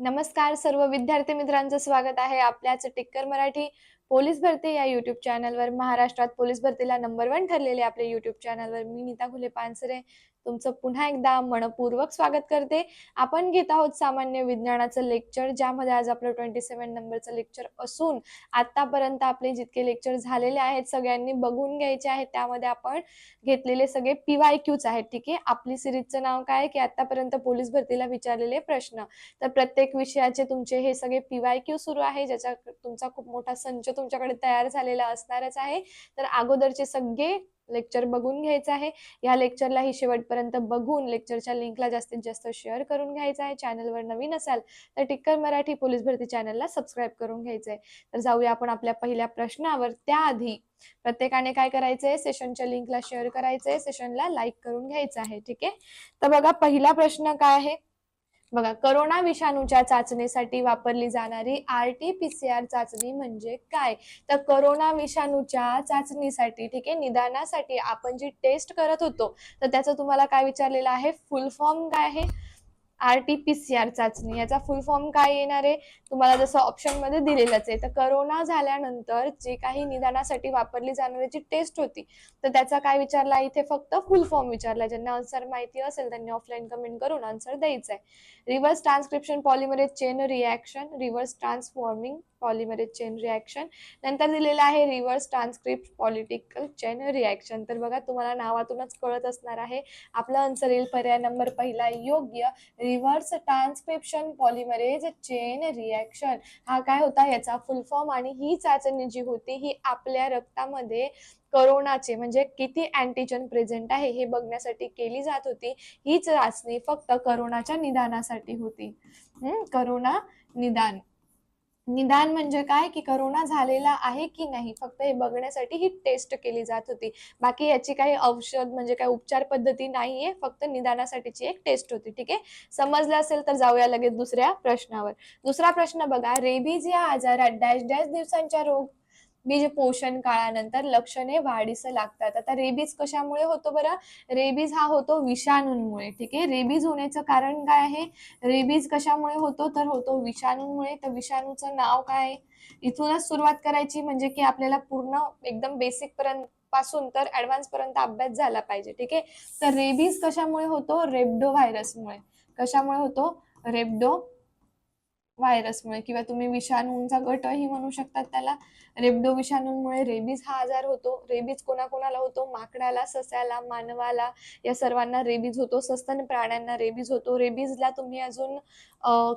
नमस्कार सर्व विद्यार्थी मित्रांचं स्वागत आहे आपल्याच टिक्कर मराठी पोलीस भरती या युट्यूब चॅनलवर महाराष्ट्रात पोलीस भरतीला नंबर वन ठरलेले आपले युट्यूब चॅनलवर मी नीता घुले पानसरे तुमचं पुन्हा एकदा मनपूर्वक स्वागत करते. आपण घेत आहोत सामान्य विज्ञानाचं लेक्चर ज्यामध्ये आज आपलं ट्वेंटी सेवन नंबरचं लेक्चर असून आतापर्यंत आपले जितके लेक्चर झालेले आहेत सगळ्यांनी बघून घ्यायचे आहेत. त्यामध्ये आपण घेतलेले सगळे पीवाय क्यूच आहेत ठीक आहे? आपली सिरीजचं नाव काय आहे? की आतापर्यंत पोलीस भरतीला विचारलेले प्रश्न. तर प्रत्येक विषयाचे तुमचे हे सगळे पीवाय क्यू सुरू आहे ज्याचा तुमचा खूप मोठा संच तुमच्याकडे तयार झालेला असणारच आहे. तर अगोदरचे सगळे लेक्चर बघून घ्यायचं आहे. या लेक्चरला ही शेवटपर्यंत बघून लेक्चरच्या लिंकला जास्तीत जास्त शेअर करून घ्यायचं आहे. चॅनलवर नवीन असाल तर टिक्कर मराठी पोलीस भरती चॅनलला सबस्क्राईब करून घ्यायचंय. तर जाऊया आपण आपल्या पहिल्या प्रश्नावर. त्याआधी प्रत्येकाने काय करायचंय? सेशनच्या लिंकला शेअर करायचंय. सेशनला लाईक करून घ्यायचं आहे. ठीक आहे? तर बघा पहिला प्रश्न काय आहे? बघा करोना विषाणूच्या चाचणीसाठी वापरली जाणारी R T P C R चाचणी म्हणजे काय? तर करोना विषाणूच्या चाचणीसाठी ठीक आहे निदानासाठी आपण जी टेस्ट करत होतो तर त्याचं तुम्हाला काय विचारलेलं आहे? फुल फॉर्म काय आहे? R T P C R चाचणी याचा फुल फॉर्म काय येणार आहे? तुम्हाला जसं ऑप्शनमध्ये दिलेलंच आहे. तर करोना झाल्यानंतर जे काही निदानासाठी वापरली जाणारी जी टेस्ट होती तर त्याचा काय विचारला? इथे फक्त फुल फॉर्म विचारला. ज्यांना आन्सर माहिती असेल त्यांनी ऑफलाईन कमेंट करून आन्सर द्यायचा आहे reverse transcription polymerase chain reaction reverse transforming polymerase chain reaction नंतर दिलेलं आहे reverse transcript political chain reaction तर बघा तुम्हाला नावातूनच कळत असणार आहे. आपला आन्सर येईल पर्याय नंबर पहिला. योग्य reverse transcription polymerase chain reaction हा काय होता? याचा फुल फॉर्म आणि ही चाचणी जी होती ही आपल्या रक्तामध्ये करोनाचे म्हणजे किती अँटीजन प्रेझेंट आहे हे बघण्यासाठी केली जात होती. ही चाचणी फक्त करोनाच्या निदानासाठी होती. करोना निदान. निदान म्हणजे काय की करोना झालेला आहे की नाही? फक्त हे बघण्यासाठी ही टेस्ट केली जात होती. बाकी याची काही औषध म्हणजे काही उपचार पद्धती नाहीये. फक्त निदानासाठीची एक टेस्ट होती. ठीक आहे? समजलं असेल तर जाऊया लगेच दुसऱ्या प्रश्नावर. दुसरा प्रश्न बघा. रेबीज या आजारात डॅश डॅश दिवसांच्या रोग बीज पोषण काळानंतर लक्षणे वाढीस लागतात. आता रेबीज कशामुळे होतो बरं? रेबीज हा होतो विषाणूंमुळे ठीक आहे? रेबीज होण्याचं कारण काय आहे? रेबीज कशामुळे होतो? तर होतो विषाणूंमुळे. तर विषाणूचं नाव काय आहे? इथूनच सुरुवात करायची म्हणजे की आपल्याला पूर्ण एकदम बेसिक पर्यंत पासून तर ऍडव्हान्स पर्यंत अभ्यास झाला पाहिजे ठीक आहे? तर रेबीज कशामुळे होतो? रेबडो व्हायरसमुळे कशामुळे होतो? रेबडो व्हायरसमुळे किंवा तुम्ही विषाणूंचा गटही म्हणू शकतात त्याला. रेबडो विषाणूंमुळे रेबीज हा आजार होतो. रेबीज कोणाकोणाला होतो? माकडाला सस्याला मानवाला या सर्वांना रेबीज होतो. सस्तन प्राण्यांना रेबीज होतो. रेबीजला तुम्ही अजून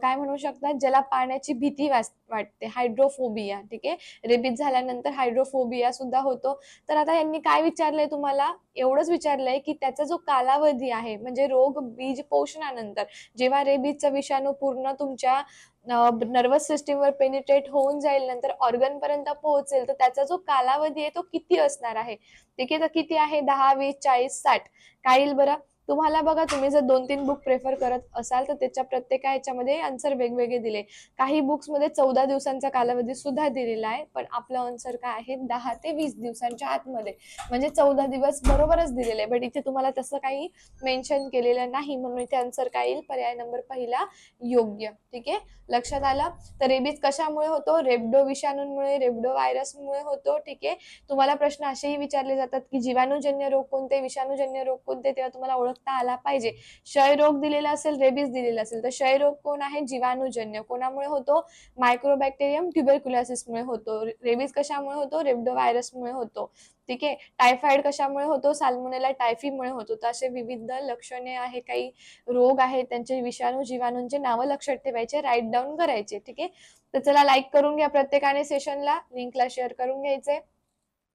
काय म्हणू शकता? ज्याला पाण्याची भीती वाटते. हायड्रोफोबिया ठीक आहे? रेबीज झाल्यानंतर हायड्रोफोबिया सुद्धा होतो. तर आता यांनी काय विचारलंय तुम्हाला? एवढंच विचारलंय की त्याचा जो कालावधी आहे म्हणजे रोग बीज पोषणानंतर जेव्हा रेबीजचा विषाणू पूर्ण तुमच्या नर्वस सिस्टीमवर पेनिट्रेट होऊन जाईल नंतर ऑर्गन पर्यंत पोहोचेल तर त्याचा जो कालावधी आहे तो किती असणार आहे? ठीक आहे तर किती आहे? दहा वीस चाळीस साठ. काय येईल बरं. तुम्हाला बघा तुम्ही जर दोन तीन बुक प्रेफर करत असाल तर त्याच्या प्रत्येका ह्याच्यामध्ये आन्सर वेगवेगळे दिले. काही बुक्समध्ये चौदा दिवसांचा कालावधी सुद्धा दिलेला आहे पण आपलं आन्सर काय आहे? दहा ते वीस दिवसांच्या आतमध्ये. म्हणजे चौदा दिवस बरोबरच दिलेले. आहे बट इथे तुम्हाला तसं काही मेन्शन केलेलं नाही म्हणून इथे आन्सर काय येईल? पर्याय नंबर पहिला योग्य. ठीक आहे? लक्षात आलं? तर रेबीज कशामुळे होतो? रेबडो विषाणूंमुळे रेबडो व्हायरसमुळे होतो. ठीक आहे? तुम्हाला प्रश्न असेही विचारले जातात की जीवाणूजन्य रोग कोणते विषाणूजन्य रोग कोणते तेव्हा तुम्हाला ओळख ओळखता आला पाहिजे. क्षयरोग दिलेला असेल रेबीज दिलेला असेल तर क्षयरोग कोण आहे? जीवाणूजन्य. कोणामुळे होतो? मायक्रोबॅक्टेरियम ट्युबरक्युलॉसिसमुळे होतो. रेबीज कशामुळे होतो? रेबडो व्हायरसमुळे होतो. ठीक आहे? टायफॉइड कशामुळे होतो? साल्मोनेला टायफीमुळे होतो. तर असे विविध लक्षणे आहे. काही रोग आहेत. त्यांचे विषाणू जीवाणूंचे नावं लक्षात ठेवायचे राईट डाऊन करायचे. ठीक आहे? तर चला लाईक करून घ्या. प्रत्येकाने सेशनला लिंकला शेअर करून घ्यायचे.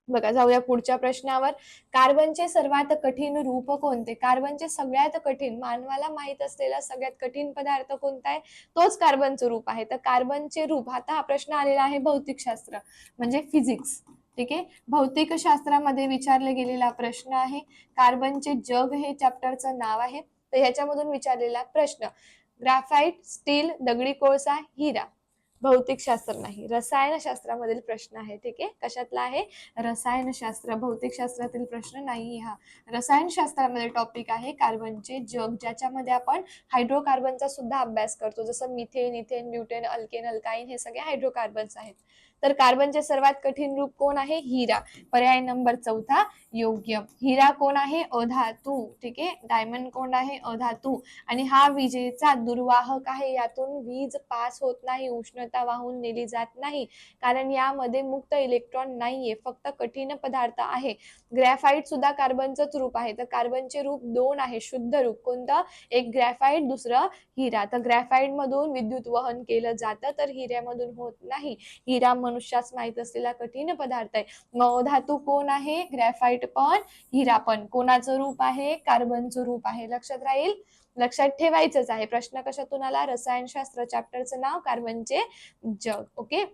बघा जाऊया पुढच्या प्रश्नावर. कार्बनचे सर्वात कठीण रूप कोणते? कार्बनचे सगळ्यात कठीण मानवाला माहीत असलेला सगळ्यात कठीण पदार्थ कोणता आहे? तोच कार्बनचं रूप आहे. तर कार्बनचे रूप आता हा प्रश्न आलेला आहे भौतिकशास्त्र म्हणजे फिजिक्स ठीक आहे? भौतिक शास्त्रामध्ये विचारला गेलेला प्रश्न आहे. कार्बनचे जग हे चॅप्टरचं नाव आहे. तर ह्याच्यामधून विचारलेला प्रश्न ग्राफाईट स्टील दगडी कोळसा हिरा. भौतिकशास्त्र नाही. रसायनशास्त्रामधील प्रश्न आहे ठीक आहे? कशातला आहे? रसायनशास्त्र. भौतिकशास्त्रातील प्रश्न नाही हा. रसायनशास्त्रामध्ये टॉपिक आहे कार्बनचे जग ज्याच्यामध्ये आपण हायड्रोकार्बनचा सुद्धा अभ्यास करतो. जसं methane ethane butane alkane alkyne हे सगळे हायड्रोकार्बन्स आहेत. तर कार्बनचे सर्वात कठीण रूप कोण आहे? हिरा. पर्याय नंबर चौथा योग्य. हिरा कोण आहे? अधातू. ठीक आहे? डायमंड कोण आहे? अधातू. आणि हा विजेचा दुर्वाहक आहे. यातून वीज पास होत नाही उष्णता वाहून नेली जात नाही. कारण यामध्ये मुक्त इलेक्ट्रॉन नाहीये. फक्त कठीण पदार्थ आहे. ग्रॅफाईट सुद्धा कार्बनचंच रूप आहे. तर कार्बनचे रूप दोन आहे शुद्ध रूप. कोणतं? एक ग्रॅफाईट दुसरं हिरा. तर ग्रॅफाईट मधून विद्युत वहन केलं जातं तर हिऱ्यामधून होत नाही. हिरा मनुष्यास माहीत असलेला कठीण पदार्थ आहे. धातू कोण आहे? ग्रॅफाईट पण हिरा पण. कोणाचं रूप आहे? कार्बनचं रूप आहे. लक्षात राहील? लक्षात ठेवायचंच आहे. प्रश्न कशातून आला? रसायनशास्त्र चॅप्टरचं नाव कार्बनचे जग. ओके?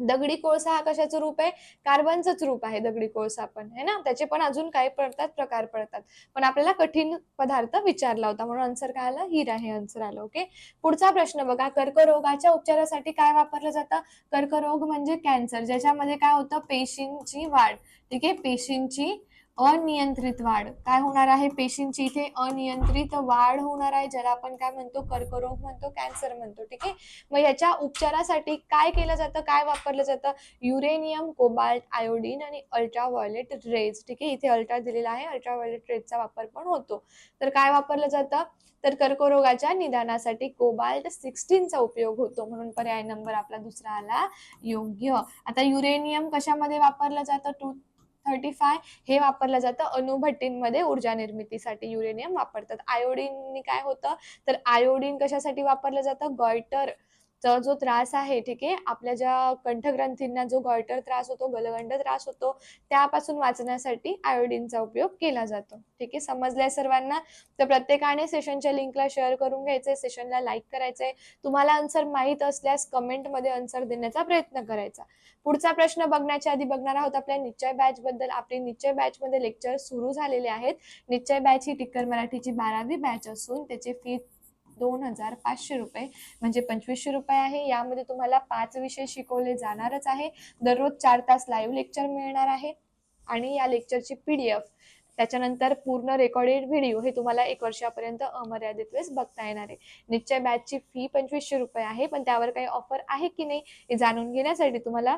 दगडी कोळसा हा कशाचं रूप आहे? कार्बनचंच रूप आहे दगडी कोळसा पण है ना? त्याचे पण अजून काही पडतात प्रकार पडतात. पण आपल्याला कठीण पदार्थ विचारला होता म्हणून आन्सर काय आलं? हिरा हे आन्सर आलं ओके पुढचा प्रश्न बघा कर्करोगाच्या उपचारासाठी काय वापरलं जातं? कर्करोग म्हणजे कॅन्सर ज्याच्यामध्ये काय होतं? पेशींची वाढ ठीक आहे? पेशींची अनियंत्रित वाढ. काय होणार आहे? पेशींची इथे अनियंत्रित वाढ होणार आहे ज्याला आपण काय म्हणतो? कर्करोग म्हणतो कॅन्सर म्हणतो ठीक आहे? मग याच्या उपचारासाठी काय केलं जातं? काय वापरलं जातं? युरेनियम कोबाल्ट आयोडीन आणि अल्ट्राव्हायोलेट रेज ठीक आहे? इथे अल्ट्रा दिलेला आहे. अल्ट्राव्हायोलेट रेजचा वापर पण होतो. तर काय वापरलं जातं? तर कर्करोगाच्या निदानासाठी कोबाल्ट सिक्स्टीनचा उपयोग होतो. म्हणून पर्याय नंबर आपला दुसरा आला योग्य. आता युरेनियम कशामध्ये वापरलं जातं? टू थर्टी फाय हे वापरलं जातं. अणुभट्टींमध्ये ऊर्जा निर्मितीसाठी युरेनियम वापरतात. आयोडीन काय होतं? तर आयोडीन कशासाठी वापरलं जातं? गॉयटर जो त्रास आहे ठीक आहे? आपल्या ज्या कंठग्रंथींना जो गॉयटर त्रास होतो गलगंड त्रास होतो त्यापासून वाचण्यासाठी आयोडीनचा उपयोग केला जातो. ठीक आहे? समजलंय सर्वांना? तर प्रत्येकाने सेशनच्या लिंकला शेअर करून घ्यायचंय सेशनला लाईक करायचंय. तुम्हाला आन्सर माहीत असल्यास कमेंटमध्ये आन्सर देण्याचा प्रयत्न करायचा. पुढचा प्रश्न बघण्याच्या आधी बघणार आहोत आपल्या निश्चय बॅच बद्दल. आपली निश्चय बॅच मध्ये लेक्चर सुरू झालेले आहेत. निश्चय बॅच ही टिक्कर मराठीची बारावी बॅच असून त्याची फी दोन हजार पाचशे रुपये म्हणजे पंचवीसशे रुपये आहे. यामध्ये तुम्हाला पाच विषय शिकवले जाणारच आहे. दररोज चार तास लाईव्ह लेक्चर मिळणार आहे. आणि या लेक्चरची पी डी एफ त्याच्यानंतर पूर्ण रेकॉर्डेड व्हिडिओ हे तुम्हाला एक वर्षापर्यंत अमर्यादित वेळेस बघता येणार आहे. निश्चय बॅचची फी पंचवीसशे रुपये आहे पण त्यावर काही ऑफर आहे की नाही हे जाणून घेण्यासाठी तुम्हाला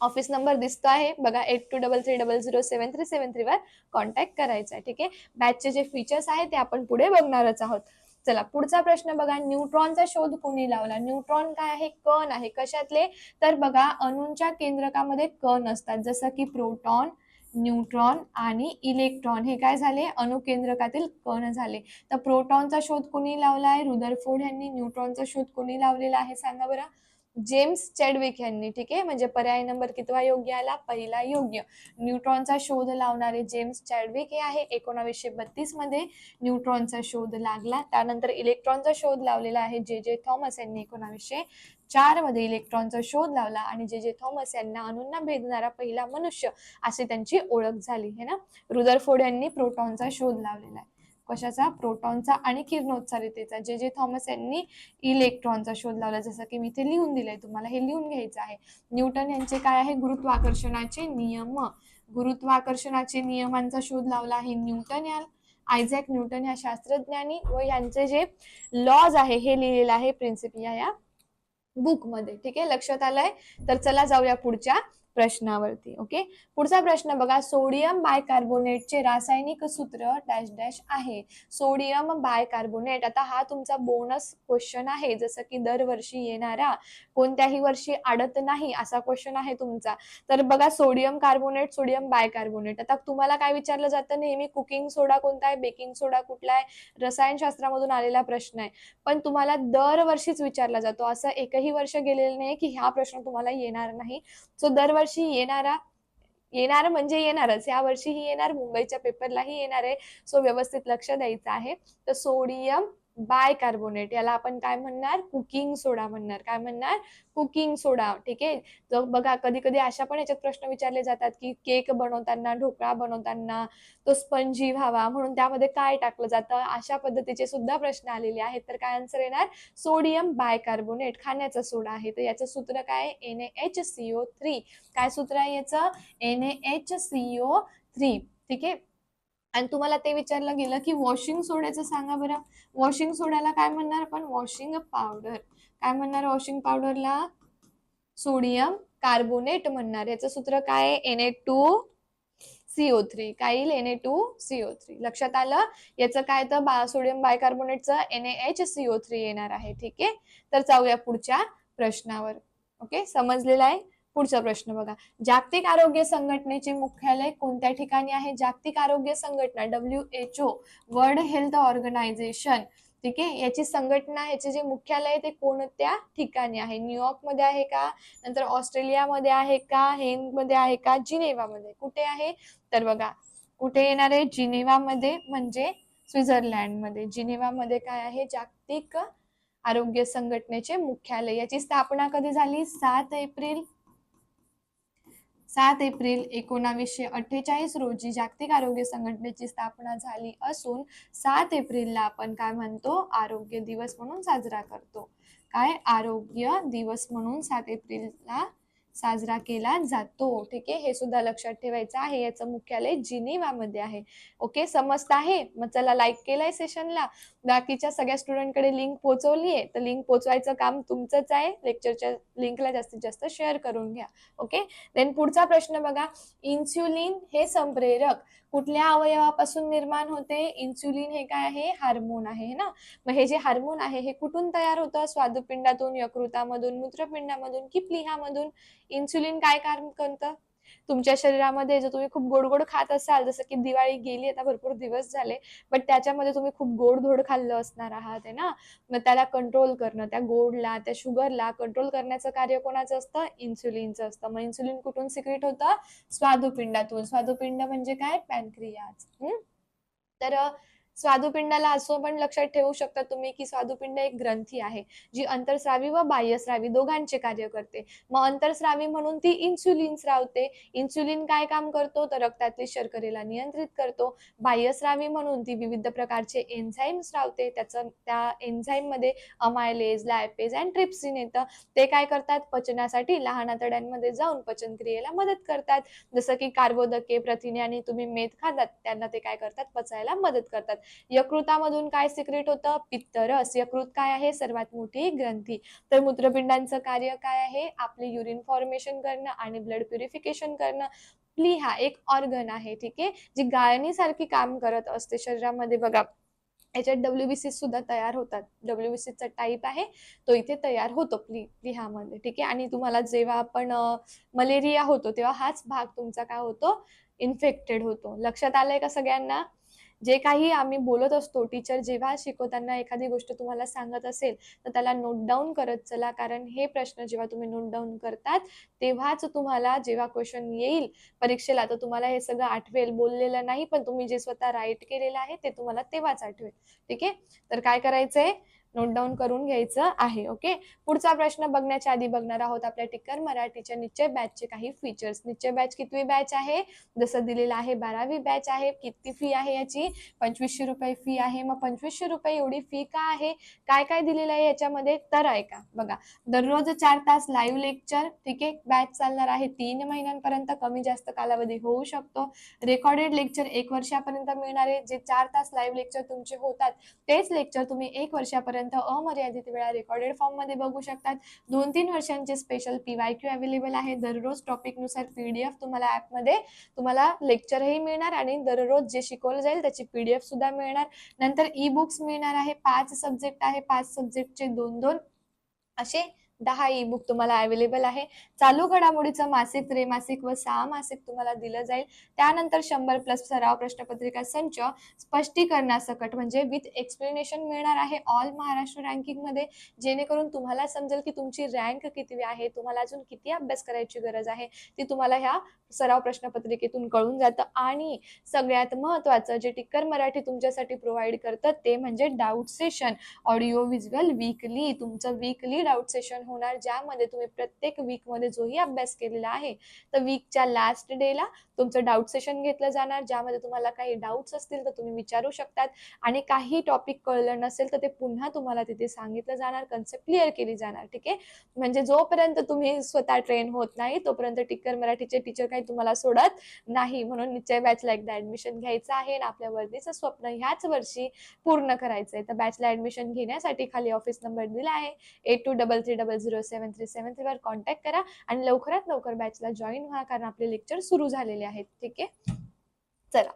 ऑफिस नंबर दिसतो आहे. बघा eight two double three double zero seven three seven थ्रीवर contact करायचा आहे. ठीक आहे? बॅचचे जे फीचर्स आहेत ते आपण पुढे बघणारच आहोत. चला पुढचा प्रश्न बघा. न्यूट्रॉनचा शोध कोणी लावला? न्यूट्रॉन काय आहे? कण आहे. कशातले? तर बघा अणूंच्या केंद्रकामध्ये कण असतात. जसं की प्रोटॉन न्यूट्रॉन आणि इलेक्ट्रॉन. हे काय झाले? अणुकेंद्रकातील कण झाले. तर प्रोटॉनचा शोध कोणी लावला आहे? रुदरफोर्ड यांनी न्यूट्रॉनचा शोध कोणी लावलेला आहे? सांगा बरं. जेम्स चॅडविक यांनी ठीक आहे? म्हणजे पर्याय नंबर कितवा योग्य आला? पहिला योग्य. न्यूट्रॉनचा शोध लावणारे जेम्स चॅडविक हे आहे. एकोणावीसशे बत्तीसमध्ये न्यूट्रॉनचा शोध लागला. त्यानंतर इलेक्ट्रॉनचा शोध लावलेला आहे. जे जे थॉमस यांनी एकोणावीसशे चारमध्ये इलेक्ट्रॉनचा शोध लावला आणि जे जे थॉमस यांना अणूंना भेदणारा पहिला मनुष्य अशी त्यांची ओळख झाली है ना? रुदरफोर्ड यांनी प्रोटॉनचा शोध लावलेला आहे. कशाचा? प्रोटॉनचा आणि किरणोत्सारितेचा. जे जे थॉमस यांनी इलेक्ट्रॉनचा शोध लावला जसं की मी इथे लिहून दिलंय तुम्हाला हे लिहून घ्यायचं आहे. न्यूटन यांचे काय आहे? गुरुत्वाकर्षणाचे नियम. गुरुत्वाकर्षणाचे नियमांचा शोध लावला आहे न्यूटन या आयझॅक न्यूटन या शास्त्रज्ञांनी व यांचे जे लॉज आहे हे लिहिलेलं आहे प्रिन्सिपिया या बुकमध्ये ठीक आहे? लक्षात आलंय? तर चला जाऊया पुढच्या प्रश्नावरती ओके? पुढचा प्रश्न बघा सोडियम बायकार्बोनेटचे रासायनिक सूत्र डॅश डॅश आहे. सोडियम बायकार्बोनेट आता हा तुमचा बोनस क्वेश्चन आहे. जसं की दरवर्षी येणारा कोणत्याही वर्षी अडत नाही असा क्वेश्चन आहे तुमचा. तर बघा सोडियम कार्बोनेट सोडियम बायकार्बोनेट. आता तुम्हाला काय विचारलं जातं? नेहमी कुकिंग सोडा कोणता आहे? बेकिंग सोडा कुठला आहे? रसायनशास्त्रामधून आलेला प्रश्न आहे. पण तुम्हाला दरवर्षीच विचारला जातो. असं एकही वर्ष गेलेलं नाही की हा प्रश्न तुम्हाला येणार नाही. सो दरवर्षी येणारा येणार म्हणजे येणारच. या वर्षीही येणार मुंबईच्या पेपरलाही येणार आहे. सो व्यवस्थित लक्ष द्यायचं आहे. तर सोडियम बायकार्बोनेट याला आपण काय म्हणणार? कुकिंग सोडा म्हणणार. काय म्हणणार? Cooking soda. ठीक आहे? तर बघा कधी कधी अशा पण याच्यात प्रश्न विचारले जातात की केक बनवताना ढोकळा बनवताना तो स्पंजी व्हावा म्हणून त्यामध्ये काय टाकलं जातं? अशा पद्धतीचे सुद्धा प्रश्न आलेले आहेत. तर काय आन्सर येणार? सोडियम बायकार्बोनेट खाण्याचा सोडा आहे. तर याचं सूत्र काय एन एच सीओ थ्री काय सूत्र आहे याचं? एन एच सीओ थ्री ठीक आहे? आणि तुम्हाला ते विचारलं गेलं की वॉशिंग सोड्याचं सांगा बरं. वॉशिंग सोड्याला काय म्हणणार आपण? वॉशिंग पावडर काय म्हणणार वॉशिंग पावडरला सोडियम कार्बोनेट म्हणणार. याचं सूत्र काय N A two CO three काय येईल? N A two CO three लक्षात आलं? याचं काय तर बा सोडियम बायकार्बोनेटचं एन एच सीओ थ्री येणार आहे. ठीक आहे? तर जाऊया पुढच्या प्रश्नावर. ओके? समजलेलं आहे? पुढचा प्रश्न बघा. जागतिक आरोग्य संघटनेचे मुख्यालय कोणत्या ठिकाणी आहे? जागतिक आरोग्य संघटना W H O world health organisation ठीक आहे? याची संघटना याचे जे मुख्यालय आहे ते कोणत्या ठिकाणी आहे? न्यूयॉर्कमध्ये आहे का? नंतर ऑस्ट्रेलियामध्ये आहे का? मध्ये आहे का? जिनेवामध्ये. कुठे आहे? तर बघा कुठे येणार आहे? जिनेवामध्ये म्हणजे स्वित्झर्लंडमध्ये. जिनेवामध्ये काय आहे? जागतिक आरोग्य संघटनेचे मुख्यालय. याची स्थापना कधी झाली? सात एप्रिल सात एप्रिल एकोणावीसशे अठ्ठेचाळीस रोजी जागतिक आरोग्य संघटनेची स्थापना झाली असून सात एप्रिलला आपण काय म्हणतो? आरोग्य दिवस म्हणून साजरा करतो. काय? आरोग्य दिवस म्हणून सात एप्रिलला साजरा केला जातो. ठीक आहे? हे सुद्धा लक्षात ठेवायचं आहे. याचं मुख्यालय जिनिवामध्ये आहे. ओके? समजत आहे? मग चला लाईक केलाय सेशनला बाकीच्या सगळ्या स्टुडंटकडे लिंक पोहोचवली आहे तर लिंक पोहोचवायचं काम तुमचंच आहे. लेक्चरच्या लिंकला जास्तीत जास्त शेअर करून घ्या. ओके? देन पुढचा प्रश्न बघा. इन्सुलिन हे संप्रेरक. कुठल्या अवयवापासून निर्माण होते? इन्सुलिन हे काय आहे? हार्मोन आहे ना? मग हे जे हार्मोन आहे हे कुठून तयार होतं? स्वादुपिंडातून यकृतामधून मूत्रपिंडामधून की प्लिहामधून? इन्सुलिन काय काम करतं तुमच्या शरीरामध्ये जर तुम्ही खूप गोड गोड खात असाल जसं की दिवाळी गेली आता भरपूर दिवस झाले बट त्याच्यामध्ये तुम्ही खूप गोड धोड खाल्लं असणार आहात आहे ना? मग त्याला कंट्रोल करणं त्या गोडला त्या शुगरला कंट्रोल करण्याचं कार्य कोणाचं असतं? इन्सुलिनचं असतं. मग इन्सुलिन कुठून सिक्रेट होतं? स्वादुपिंडातून. स्वादुपिंड म्हणजे काय? पॅनक्रियाज तर स्वादुपिंडाला असं पण लक्षात ठेवू शकता तुम्ही की स्वादुपिंड एक ग्रंथी आहे जी अंतरस्रावी व बाह्यस्रावी दोघांचे कार्य करते. मग अंतरस्रावी म्हणून ती इन्सुलिन स्रावते. इन्सुलिन काय काम करतो? तर रक्तातली शर्करेला नियंत्रित करतो. बाह्यस्रावी म्हणून ती विविध प्रकारचे एन्झाईम स्रावते. त्याचं त्या एन्झाईममध्ये अमायलेज लायपेज अँड ट्रिप्सिन येतं. ते काय करतात? पचनासाठी लहान आतड्यांमध्ये जाऊन पचनक्रियेला मदत करतात. जसं की कार्बोदके प्रथिने आणि तुम्ही मेद खातात. त्यांना ते काय करतात? पचायला मदत करतात. यकृतामधून काय सिक्रेट होतं? पित्तरस यकृत काय आहे? सर्वात मोठी ग्रंथी. तर मूत्रपिंडांचं कार्य काय आहे? आपले युरिन फॉर्मेशन करणं आणि ब्लड प्युरिफिकेशन करणं. प्ली हा एक ऑर्गन आहे ठीक आहे? जी गाळणीसारखी काम करत असते शरीरामध्ये. बघा याच्यात डब्ल्यूबीसी सुद्धा तयार होतात. डब्ल्यूबीसीचा टाईप आहे तो इथे तयार होतो प्ली प्लिहामध्ये ठीक आहे? आणि तुम्हाला जेव्हा आपण मलेरिया होतो तेव्हा हाच भाग तुमचा काय होतो? इन्फेक्टेड होतो. लक्षात आलंय का सगळ्यांना? जे काही आम्ही बोलत असतो टीचर जेव्हा शिकवताना एखादी गोष्ट तुम्हाला सांगत असेल तर त्याला नोट डाऊन करत चला. कारण हे प्रश्न जेव्हा तुम्ही नोट डाऊन करतात तेव्हाच तुम्हाला जेव्हा क्वेश्चन येईल परीक्षेला तर तुम्हाला हे सगळं आठवेल. बोललेलं नाही पण तुम्ही जे स्वतः राईट केलेलं आहे ते तुम्हाला तेव्हाच आठवेल. ठीक आहे? तर काय करायचंय? नोट डाऊन करून घ्यायचं आहे ओके पुढचा प्रश्न बघण्याच्या आधी बघणार आहोत आपल्या टिक्कर मराठीच्या निश्चय बॅचचे काही फीचर्स निश्चय बॅच कितवी बॅच आहे? जसं दिलेलं आहे बारावी बॅच आहे किती फी आहे याची? पंचवीसशे रुपये फी आहे. मग पंचवीसशे रुपये एवढी फी का आहे? काय काय दिलेलं आहे याच्यामध्ये? तर ऐका. बघा दररोज चार तास लाईव्ह लेक्चर ठीक आहे? बॅच चालणार आहे. तीन महिन्यांपर्यंत कमी जास्त कालावधी होऊ शकतो. रेकॉर्डेड लेक्चर एक वर्षापर्यंत मिळणारे जे चार तास लाईव्ह लेक्चर तुमचे होतात तेच लेक्चर तुम्ही एक वर्षापर्यंत अमर्यादित वेळा रेकॉर्डेड फॉर्ममध्ये बघू शकतात. दोन तीन वर्षांचे special P Y Q available आहे. दररोज टॉपिकनुसार पी डी एफ तुम्हाला ऍपमध्ये तुम्हाला लेक्चरही मिळणार आणि दररोज जे शिकवलं जाईल त्याची एफ सुद्धा मिळणार. नंतर ई बुक्स मिळणार आहे. पाच सब्जेक्ट आहे. पाच सब्जेक्टचे दोन दोन असे दहा ई बुक तुम्हाला अवेलेबल आहे. चालू घडामोडीचं मासिक त्रैमासिक व सहा मासिक तुम्हाला दिलं जाईल. त्यानंतर शंभर प्लस सराव प्रश्नपत्रिका संच स्पष्टीकरणासकट म्हणजे विथ एक्सप्लेनेशन मिळणार आहे ऑल महाराष्ट्र रँकिंगमध्ये जेणेकरून तुम्हाला समजेल की तुमची रँक किती आहे तुम्हाला अजून किती अभ्यास करायची गरज आहे ती तुम्हाला ह्या सराव प्रश्नपत्रिकेतून कळून जातं. आणि सगळ्यात महत्वाचं जे टिक्कर मराठी तुमच्यासाठी प्रोव्हाइड करतं ते म्हणजे doubt session audio visual weekly तुमचं वीकली डाऊट सेशन हो होणार ज्यामध्ये तुम्ही प्रत्येक वीकमध्ये जोही अभ्यास केलेला आहे तर वीकच्या लास्ट डेला तुमचं डाऊट सेशन घेतलं जाणार ज्यामध्ये तुम्हाला काही डाऊट्स असतील तर तुम्ही विचारू शकतात आणि काही टॉपिक कळलं नसेल तर ते पुन्हा तुम्हाला तिथे सांगितलं जाणार कन्सेप्ट क्लिअर केली जाणार ठीक आहे? म्हणजे जोपर्यंत तुम्ही स्वतः ट्रेन होत नाही तोपर्यंत टिक्कर मराठीचे टीचर काही तुम्हाला सोडत नाही. म्हणून निश्चय बॅचला एकदा ऍडमिशन घ्यायचं आहे आणि आपल्या वर्दीचं स्वप्न ह्याच वर्षी पूर्ण करायचंय. तर बॅचला ऍडमिशन घेण्यासाठी खाली ऑफिस नंबर दिला आहे eight two double three double zero seven three seven थ्रीवर contact करा आणि लवकरात लवकर बॅचला जॉईन व्हा कारण आपले लेक्चर सुरू झालेले आहेत ठीक आहे? चला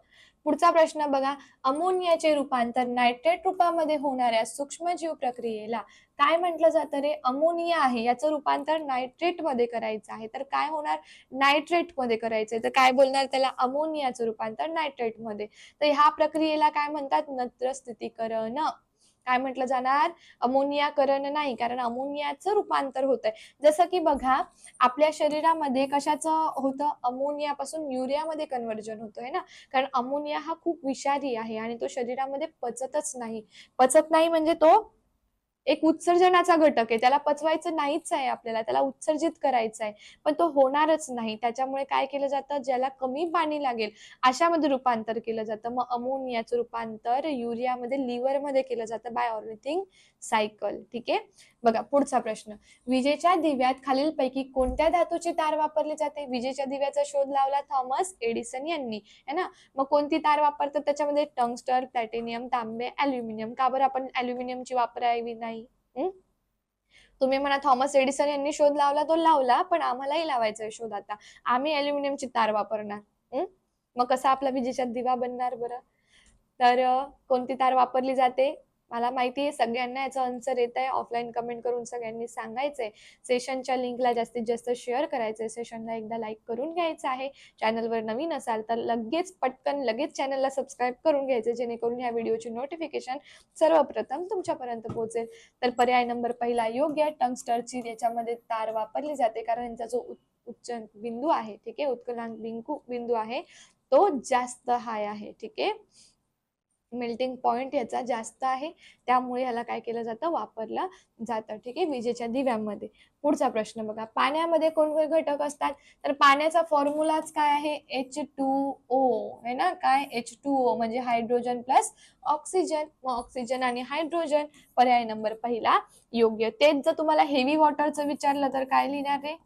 पुढचा प्रश्न बघा. अमोनियाचे रूपांतर नायट्रेट रूपामध्ये होणाऱ्या सूक्ष्मजीव प्रक्रियेला काय म्हटलं जातं रे? अमोनिया आहे याचं रूपांतर नायट्रेटमध्ये करायचं आहे. तर काय होणार? नायट्रेटमध्ये करायचंय तर काय बोलणार त्याला? अमोनियाचं रूपांतर नायट्रेटमध्ये. तर ह्या प्रक्रियेला काय म्हणतात? नत्र स्थितीकरण काय म्हटलं जाणार? अमोनियाकरण नाही कारण अमोनियाचं रूपांतर होत आहे जसं की बघा आपल्या शरीरामध्ये कशाचं होतं? अमोनियापासून युरियामध्ये कन्वर्जन होतं आहे ना? कारण अमोनिया हा खूप विषारी आहे आणि तो शरीरामध्ये पचतच नाही. पचत नाही म्हणजे तो एक उत्सर्जनाचा घटक आहे. त्याला पचवायचं नाहीच आहे आपल्याला. त्याला उत्सर्जित करायचं आहे. पण तो होणारच नाही. त्याच्यामुळे काय केलं जातं? ज्याला कमी पाणी लागेल अशामध्ये रूपांतर केलं जातं. मग अमोनियाचं रूपांतर युरियामध्ये लिव्हरमध्ये केलं जातं. बाय ऑर्निथिंग सायकल ठीक आहे? बघा पुढचा प्रश्न. विजेच्या दिव्यात खालीलपैकी कोणत्या धातूची तार वापरली जाते? विजेच्या दिव्याचा शोध लावला थॉमस एडिसन यांनी है ना? मग कोणती तार वापरतात? त्याच्यामध्ये टंगस्टर प्लॅटिनियम तांबे अल्युमिनियम का बरं आपण अल्युमिनियमची वापरावी नाही? तुम्ही म्हणा थॉमस एडिसन यांनी शोध लावला तो लावला पण आम्हालाही लावायचा शोध आता. आम्ही अल्युमिनियमची तार वापरणार. मग कसा आपला विजेचा दिवा बनणार बरं? तर कोणती तार वापरली जाते? मला माहिती आहे सगळ्यांना याचं आन्सर येत आहे ऑफलाईन कमेंट करून सगळ्यांनी सांगायचंय. सेशनच्या लिंकला जास्तीत जास्त शेअर करायचंय. सेशनला एकदा लाईक करून घ्यायचं आहे. चॅनलवर नवीन असाल तर लगेच पटकन लगेच चॅनलला सबस्क्राईब करून घ्यायचं जेणेकरून ह्या व्हिडिओची नोटिफिकेशन सर्वप्रथम तुमच्यापर्यंत पोहोचेल. तर पर्याय नंबर पहिला योग्य टंगस्टरची याच्यामध्ये तार वापरली जाते. कारण यांचा जो उच्च- उच्च बिंदू आहे ठीक आहे उत्कलांक बिंकू बिंदू आहे तो जास्त हाय आहे ठीक आहे. मेल्टिंग पॉइंट याचा जास्त आहे. त्यामुळे ह्याला काय केलं जातं? वापरलं जातं. ठीक आहे? विजेच्या दिव्यामध्ये. पुढचा प्रश्न बघा. पाण्यामध्ये कोणकोण घटक असतात? तर पाण्याचा फॉर्म्युलाच काय आहे? एच टू ओ है ना? काय? एच टू ओ म्हणजे हायड्रोजन प्लस ऑक्सिजन मग ऑक्सिजन आणि हायड्रोजन पर्याय नंबर पहिला योग्य. तेच जर तुम्हाला हेवी वॉटरचं विचारलं तर काय लिहिणार आहे?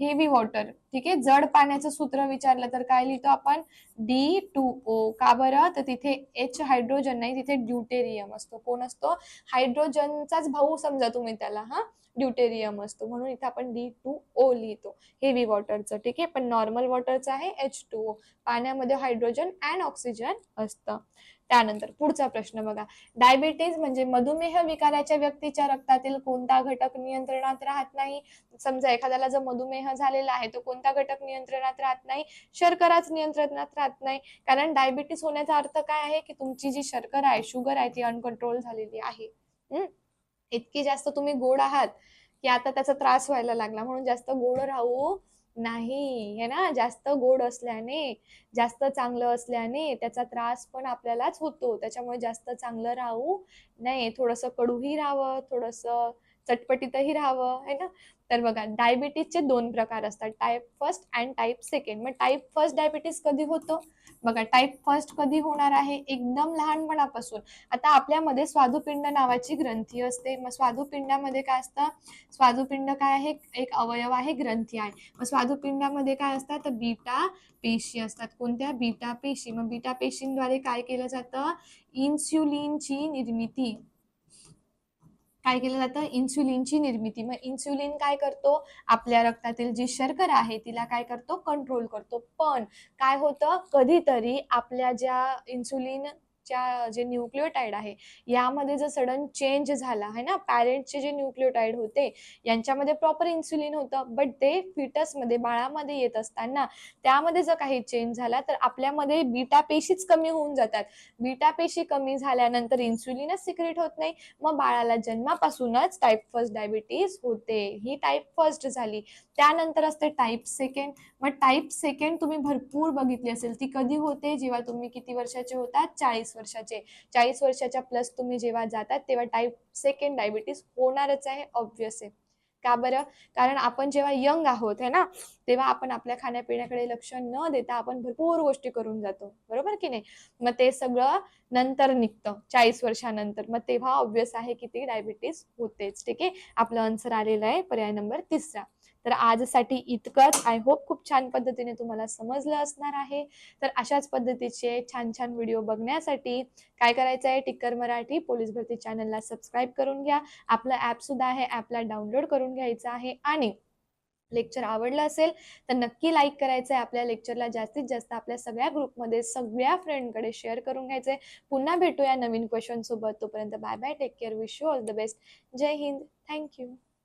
Heavy water. ठीक आहे? जड पाण्याचं सूत्र विचारलं तर काय लिहितो आपण? डी टू ओ का बरं? तर तिथे एच हायड्रोजन नाही तिथे ड्युटेरियम असतो. कोण असतो? हायड्रोजनचाच भाऊ समजा तुम्ही त्याला हा? ड्युटेरियम असतो. म्हणून इथं आपण डी टू ओ लिहितो. हेवी वॉटरचं ठीक आहे? पण नॉर्मल वॉटरचं आहे एच टू ओ. पाण्यामध्ये हायड्रोजन अँड ऑक्सिजन असतं. त्यानंतर पुढचा प्रश्न बघा. डायबिटीज म्हणजे मधुमेह विकाराच्या व्यक्तीच्या रक्तातील कोणता घटक नियंत्रणात राहत नाही? समजा एखाद्याला जर मधुमेह झालेला आहे तो कोणता घटक नियंत्रणात राहत नाही? शर्कराच नियंत्रणात राहत नाही. कारण डायबिटीस होण्याचा अर्थ काय आहे? की तुमची जी शर्करा आहे शुगर आहे ती अनकंट्रोल झालेली आहे. हम्म? इतकी जास्त तुम्ही गोड आहात की आता त्याचा त्रास व्हायला लागला. म्हणून जास्त गोड राहू नाही. हे ना जास्त गोड असल्याने जास्त चांगलं असल्याने त्याचा त्रास पण आपल्यालाच होतो. त्याच्यामुळे जास्त चांगलं राहू नाही थोडंसं कडूही राहावं थोडंसं चटपटीतही राहावं है ना? तर बघा डायबिटीजचे दोन प्रकार असतात. Type first and type second मग टाईप फर्स्ट डायबिटीस कधी होतो? बघा टाईप फर्स्ट कधी होणार आहे? एकदम लहानपणापासून. आता आपल्यामध्ये स्वादुपिंड नावाची ग्रंथी असते. मग स्वादुपिंडामध्ये काय असतं? स्वादुपिंड काय आहे? एक अवयव आहे ग्रंथी आहे. मग स्वादुपिंडामध्ये काय असतात तर बीटा पेशी असतात. कोणत्या? बीटा पेशी. मग बीटा पेशींद्वारे काय केलं जातं? इन्स्युलिनची निर्मिती. काय केलं जातं? इन्सुलिनची निर्मिती. मग इन्सुलिन काय करतो? आपल्या रक्तातील जी शर्करा आहे तिला काय करतो? कंट्रोल करतो. पण काय होतं? कधीतरी आपल्या ज्या इन्सुलिन च्या जे न्यूक्लिओटाईड आहे यामध्ये जर सडन चेंज झाला आहे ना? पॅरेंटचे जे न्यूक्लिओटाईड होते यांच्यामध्ये प्रॉपर इन्सुलिन होतं बट ते फिटसमध्ये बाळामध्ये येत असताना त्यामध्ये जर काही चेंज झाला तर आपल्यामध्ये बीटा पेशीच कमी होऊन जातात. बीटा पेशी कमी झाल्यानंतर इन्सुलिनच सिक्रेट होत नाही. मग बाळाला जन्मापासूनच टाईप फर्स्ट डायबिटीज होते. ही टाईप फर्स्ट झाली. त्यानंतर असते टाईप सेकंड मग टाईप सेकंड तुम्ही भरपूर बघितली असेल. ती कधी होते? जेव्हा तुम्ही किती वर्षाचे होतात? चाळीस वर्षाचे. चाळीस वर्षाच्या प्लस तुम्ही जेव्हा जातात तेव्हा टाईप सेकंड डायबिटीज होणारच आहे ऑब्विस आहे. का बरं? कारण आपण जेव्हा यंग आहोत है ना? तेव्हा आपण आपल्या खाण्यापिण्याकडे लक्ष न देता आपण भरपूर गोष्टी करून जातो. बरोबर की नाही? मग ते सगळं नंतर निघतं चाळीस वर्षानंतर. मग तेव्हा ऑब्विस आहे की ती डायबिटीज होतेच. ठीक आहे? आपलं आन्सर आलेलं आहे. पर्याय नंबर तिसरा. तर आजसाठी इतकंच. आय होप खूप छान पद्धतीने तुम्हाला समजलं असणार आहे. तर अशाच पद्धतीचे छान छान व्हिडिओ बघण्यासाठी काय करायचं आहे? टिक्कर मराठी पोलीस भरती चॅनलला सबस्क्राईब करून घ्या. आपलं ॲपसुद्धा आहे. ॲपला डाउनलोड करून घ्यायचं आहे. आणि लेक्चर आवडलं असेल तर नक्की लाईक करायचं आहे आपल्या लेक्चरला जास्तीत जास्त आपल्या सगळ्या ग्रुपमध्ये सगळ्या फ्रेंडकडे शेअर करून घ्यायचं आहे पुन्हा भेटूया नवीन क्वेश्चन सोबत. तोपर्यंत bye bye take care wish you all the best Jai Hind. Thank you